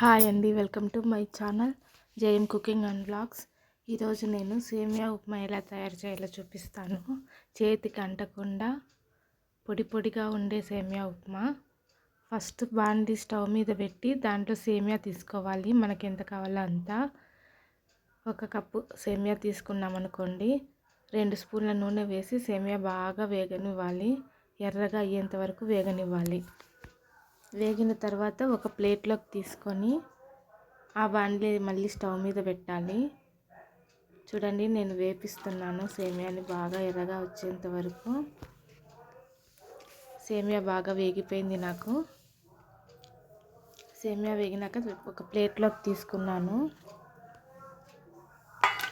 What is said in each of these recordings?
Hi అండి welcome to my channel Jayam cooking and blogs ఈరోజు నేను సేమియా ఉప్మా ఎలా తయారు చేయాలో చూపిస్తాను. చేతికి అంటకుండా పొడి పొడిగా ఉండే సేమియా ఉప్మా. ఫస్ట్ బాండి స్టవ్ మీద పెట్టి దాంట్లో సేమియా తీసుకోవాలి మనకి ఎంత కావాలో అంత. ఒక కప్పు సేమియా తీసుకున్నాం అనుకోండి రెండు స్పూన్ల నూనె వేసి సేమియా బాగా వేగనివ్వాలి ఎర్రగా అయ్యేంత వరకు వేగనివ్వాలి. వేగిన తర్వాత ఒక ప్లేట్లోకి తీసుకొని ఆ బాండ్లీ మళ్ళీ స్టవ్ మీద పెట్టాలి. చూడండి నేను వేపిస్తున్నాను. సేమియాని బాగా ఎర్రగా వచ్చేంత వరకు. సేమియా బాగా వేగిపోయింది నాకు. సేమియా వేగినాక ఒక ప్లేట్లోకి తీసుకున్నాను.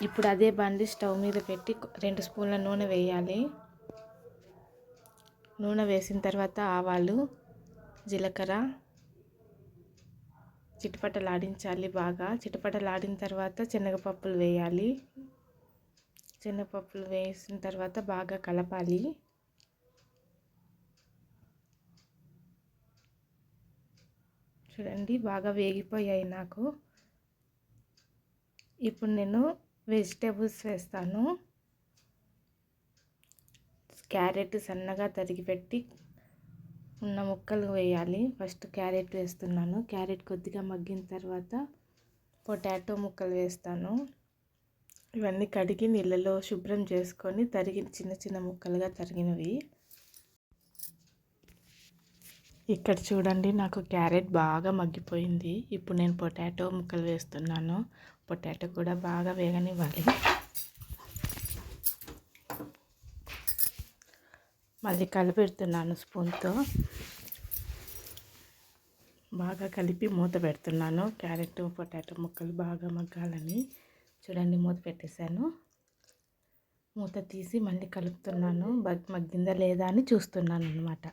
ఇప్పుడు అదే బండి స్టవ్ మీద పెట్టి రెండు స్పూన్ల నూనె వేయాలి. నూనె వేసిన తర్వాత ఆవాలు జీలకర్ర. చిటపటలాడించాలి బాగా. చిటపటలాడిన తర్వాత శనగపప్పులు వేయాలి. శనగపప్పులు వేసిన తర్వాత బాగా కలపాలి. చూడండి బాగా వేగిపోయాయి నాకు. ఇప్పుడు నేను వెజిటేబుల్స్ వేస్తాను. క్యారెట్ సన్నగా తరిగి పెట్టి ఉన్న ముక్కలు వేయాలి. ఫస్ట్ క్యారెట్ వేస్తున్నాను. క్యారెట్ కొద్దిగా మగ్గిన తర్వాత పొటాటో ముక్కలు వేస్తాను. ఇవన్నీ కడిగి నీళ్ళలో శుభ్రం చేసుకొని తరిగి చిన్న చిన్న ముక్కలుగా తరిగినవి. ఇక్కడ చూడండి నాకు క్యారెట్ బాగా మగ్గిపోయింది. ఇప్పుడు నేను పొటాటో ముక్కలు వేస్తున్నాను. పొటాటో కూడా బాగా వేగనివ్వాలి. మళ్ళీ కలిపెడుతున్నాను స్పూన్తో. బాగా కలిపి మూత పెడుతున్నాను. క్యారెట్ పొటాటో ముక్కలు బాగా మగ్గాలని. చూడండి మూత పెట్టేశాను. మూత తీసి మళ్ళీ కలుపుతున్నాను. మగ్గిందా లేదా అని చూస్తున్నాను అనమాట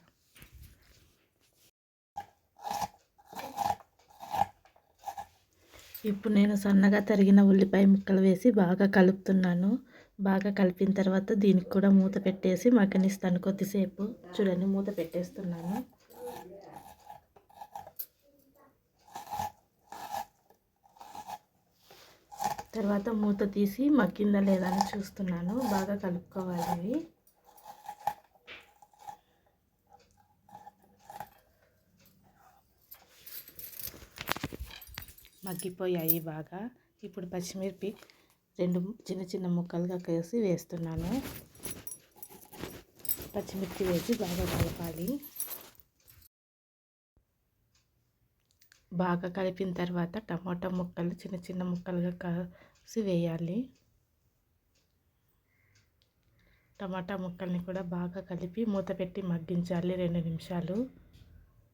ఇప్పుడు నేను సన్నగా తరిగిన ఉల్లిపాయ ముక్కలు వేసి బాగా కలుపుతున్నాను. బాగా కలిపిన తర్వాత దీనికి కూడా మూత పెట్టేసి మగ్గనిస్తాను కొద్దిసేపు. చూడండి మూత పెట్టేస్తున్నాను. తర్వాత మూత తీసి మగ్గిందా లేదా అని చూస్తున్నాను. బాగా కలుపుకోవాలి అవి మగ్గిపోయాయి బాగా. ఇప్పుడు పచ్చిమిర్చి రెండు చిన్న చిన్న ముక్కలుగా కలిసి వేస్తున్నాను. పచ్చిమిర్చి వేసి బాగా కలపాలి. బాగా కలిపిన తర్వాత టమాటా ముక్కలు చిన్న చిన్న ముక్కలుగా కలిసి వేయాలి. టమాటా ముక్కల్ని కూడా బాగా కలిపి మూత పెట్టి మగ్గించాలి రెండు నిమిషాలు.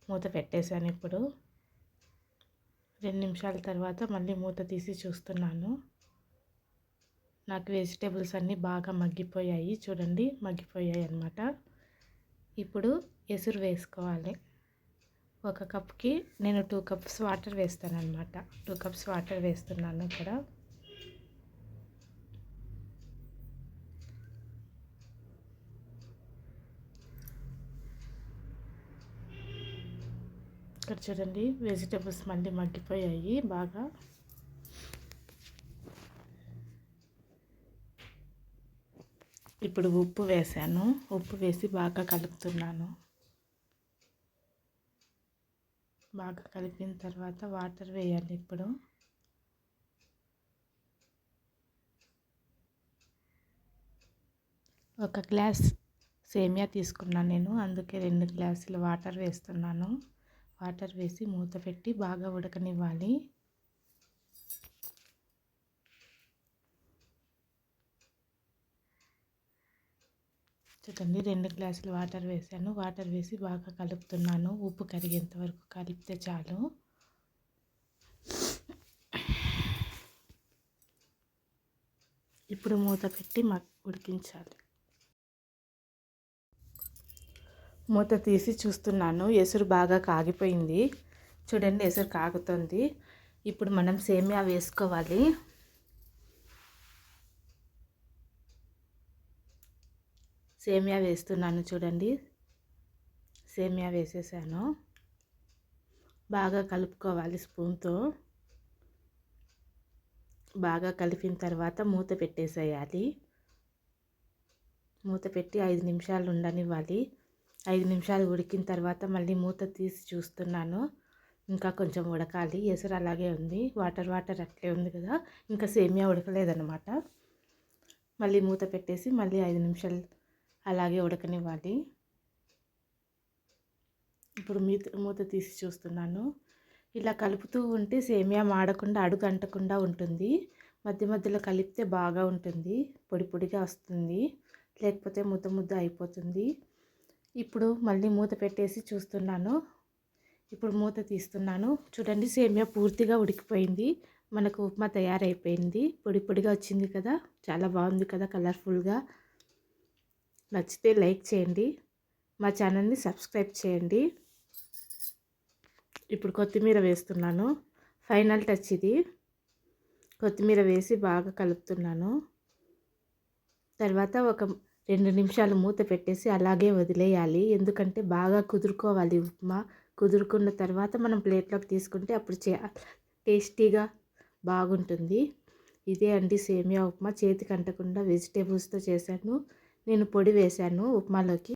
మూత పెట్టేశాను ఇప్పుడు. రెండు నిమిషాల తర్వాత మళ్ళీ మూత తీసి చూస్తున్నాను. నాకు వెజిటేబుల్స్ అన్నీ బాగా మగ్గిపోయాయి. చూడండి మగ్గిపోయాయి అన్నమాట. ఇప్పుడు ఎసురు వేసుకోవాలి. ఒక కప్కి నేను టూ కప్స్ వాటర్ వేస్తాను అనమాట టూ కప్స్ వాటర్ వేస్తున్నాను ఇక్కడ. ఇక్కడ చూడండి వెజిటేబుల్స్ మళ్ళీ మగ్గిపోయాయి బాగా. ఇప్పుడు ఉప్పు వేసాను. ఉప్పు వేసి బాగా కలుపుతున్నాను. బాగా కలిపిన తర్వాత వాటర్ వేయాలి ఇప్పుడు. ఒక గ్లాస్ సేమియా తీసుకున్నాను నేను. అందుకే రెండు గ్లాసులు వాటర్ వేస్తున్నాను. వాటర్ వేసి మూత పెట్టి బాగా ఉడకనివ్వాలి. చూడండి రెండు గ్లాసులు వాటర్ వేసాను. వాటర్ వేసి బాగా కలుపుతున్నాను. ఉప్పు కరిగేంత వరకు కలిపితే చాలు. ఇప్పుడు మూత పెట్టి ఉడికించాలి. మూత తీసి చూస్తున్నాను. ఎసురు బాగా కాగిపోయింది. చూడండి ఎసురు కాగుతుంది. ఇప్పుడు మనం సేమియా వేసుకోవాలి. సేమియా వేస్తున్నాను చూడండి. సేమియా వేసేసాను. బాగా కలుపుకోవాలి స్పూన్తో. బాగా కలిపిన తర్వాత మూత పెట్టేసేయాలి. మూత పెట్టి ఐదు నిమిషాలు ఉండనివ్వాలి. ఐదు నిమిషాలు ఉడికిన తర్వాత మళ్ళీ మూత తీసి చూస్తున్నాను. ఇంకా కొంచెం ఉడకాలి. ఎసరు అలాగే ఉంది. వాటర్ వాటర్ అట్లే ఉంది కదా. ఇంకా సేమియా ఉడకలేదన్నమాట. మళ్ళీ మూత పెట్టేసి మళ్ళీ ఐదు నిమిషాలు అలాగే ఉడకనివ్వాలి. ఇప్పుడు మూత మూత తీసి చూస్తున్నాను. ఇలా కలుపుతూ ఉంటే సేమియా మాడకుండా అడుగు అంటకుండా ఉంటుంది. మధ్య మధ్యలో కలిపితే బాగా ఉంటుంది. పొడి పొడిగా వస్తుంది. లేకపోతే ముద్ద ముద్ద అయిపోతుంది. ఇప్పుడు మళ్ళీ మూత పెట్టేసి చూస్తున్నాను. ఇప్పుడు మూత తీస్తున్నాను. చూడండి సేమియా పూర్తిగా ఉడికిపోయింది. మనకు ఉప్మా తయారైపోయింది. పొడి పొడిగా వచ్చింది కదా? చాలా బాగుంది కదా కలర్ఫుల్గా. నచ్చితే లైక్ చేయండి. మా ఛానల్ని సబ్స్క్రైబ్ చేయండి. ఇప్పుడు కొత్తిమీర వేస్తున్నాను. ఫైనల్ టచ్ ఇది. కొత్తిమీర వేసి బాగా కలుపుతున్నాను. తర్వాత ఒక రెండు నిమిషాలు మూత పెట్టేసి అలాగే వదిలేయాలి. ఎందుకంటే బాగా కుదురుకోవాలి ఉప్మా. కుదురుకున్న తర్వాత మనం ప్లేట్లోకి తీసుకుంటే అప్పుడు చే టేస్టీగా బాగుంటుంది. ఇదే అండి సేమియా ఉప్మా. చేతికి అంటకుండా వెజిటేబుల్స్తో చేశాను. నేను పొడి వేశాను ఉప్మాలోకి.